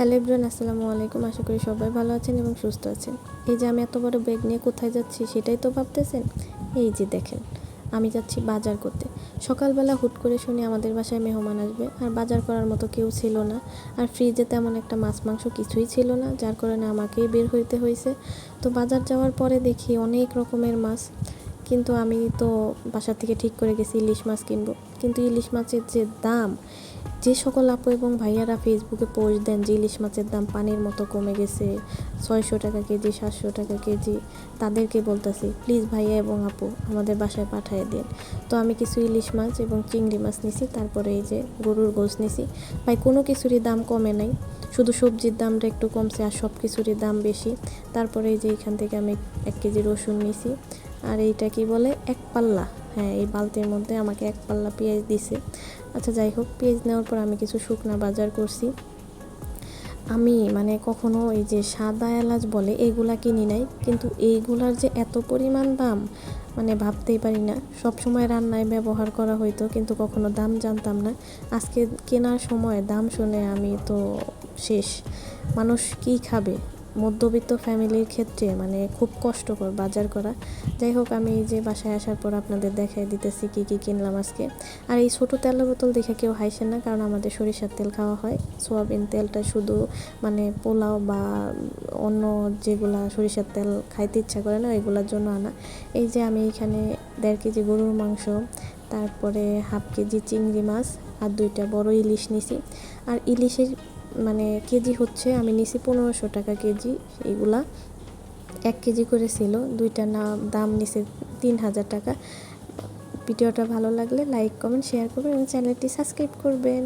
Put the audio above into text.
Hello everyone, আসসালামু আলাইকুম। আশা করি সবাই ভালো আছেন এবং সুস্থ আছেন। এই যে আমি এত বড় ব্যাগ নিয়ে কোথায় যাচ্ছি সেটাই তো ভাবতেছেন? এই যে দেখেন, আমি যাচ্ছি বাজার করতে। সকালবেলা হুট করে শুনি আমাদের বাসায় মেহমান আসবে। আর বাজার করার মতো কেউ ছিল না। আর ফ্রিজে তেমন একটা মাছ মাংস কিছুই ছিল না, যার কারণে আমাকেই বের হইতে হয়েছে তো বাজার যাওয়ার পরে দেখি অনেক রকমের মাছ। কিন্তু আমি তো বাসা থেকে ঠিক করে গেছি ইলিশ মাছ কিনবো। কিন্তু ইলিশ মাছের যে দাম যে সকল আপু এবং ভাইয়ারা ফেসবুকে পোস্ট দেন যে ইলিশ মাছের দাম পানির মতো কমে গেছে, ছয়শো টাকা কেজি, সাতশো টাকা কেজি, তাদেরকে বলতেছি প্লিজ ভাইয়া এবং আপু, আমাদের বাসায় পাঠিয়ে দিন। তো আমি কিছু ইলিশ মাছ এবং চিংড়ি মাছ নিছি, তারপরে এই যে গরুর গোস নিছি। ভাই, কোনো কিছুরই দাম কমে নাই, শুধু সবজির দামটা একটু কমছে আর সব কিছুরই দাম বেশি। তারপরে এই যে এখান থেকে আমি এক কেজি রসুন নিছি, আর এইটা কি বলে, এক পাল্লা। হ্যাঁ এই বালতির মধ্যে আমাকে এক পাল্লা পেঁয়াজ দিছে। আচ্ছা যাই হোক, পেঁয়াজ নেওয়ার পর আমি কিছু শুকনা বাজার করছি। আমি মানে কখনো এই যে সাদা এলাচ বলে এইগুলা কিনি নাই। কিন্তু এইগুলার যে এত পরিমাণ দাম মানে ভাবতেই পারি না। সব সময় রান্নায় ব্যবহার করা হইতো, কিন্তু কখনো দাম জানতাম না। আজকে কেনার সময় দাম শুনে আমি তো শেষ। মানুষ কি খাবে? মধ্যবিত্ত ফ্যামিলির ক্ষেত্রে মানে খুব কষ্টকর বাজার করা। যাই হোক, আমি এই যে বাসায় আসার পর আপনাদের দেখাই দিতেছি কী কী কিনলাম আজকে। আর এই ছোটো তেলের বোতল দেখে কেউ হাসেন না, কারণ আমাদের সরিষার তেল খাওয়া হয়। সোয়াবিন তেলটা শুধু মানে পোলাও বা অন্য যেগুলা সরিষার তেল খাইতে ইচ্ছা করে না, ওইগুলোর জন্য আনা। এই যে আমি এখানে দেড় কেজি গরুর মাংস, তারপরে হাফ কেজি চিংড়ি মাছ আর দুইটা বড় ইলিশ নিছি। আর ইলিশের মানে কেজি হচ্ছে, আমি নিছি পনেরোশো টাকা কেজি এইগুলা এক কেজি করে ছিল, দুইটা না, দাম নিছে তিন হাজার টাকা। ভিডিওটা ভালো লাগলে লাইক, কমেন্ট, শেয়ার করবেন এবং চ্যানেলটি সাবস্ক্রাইব করবেন।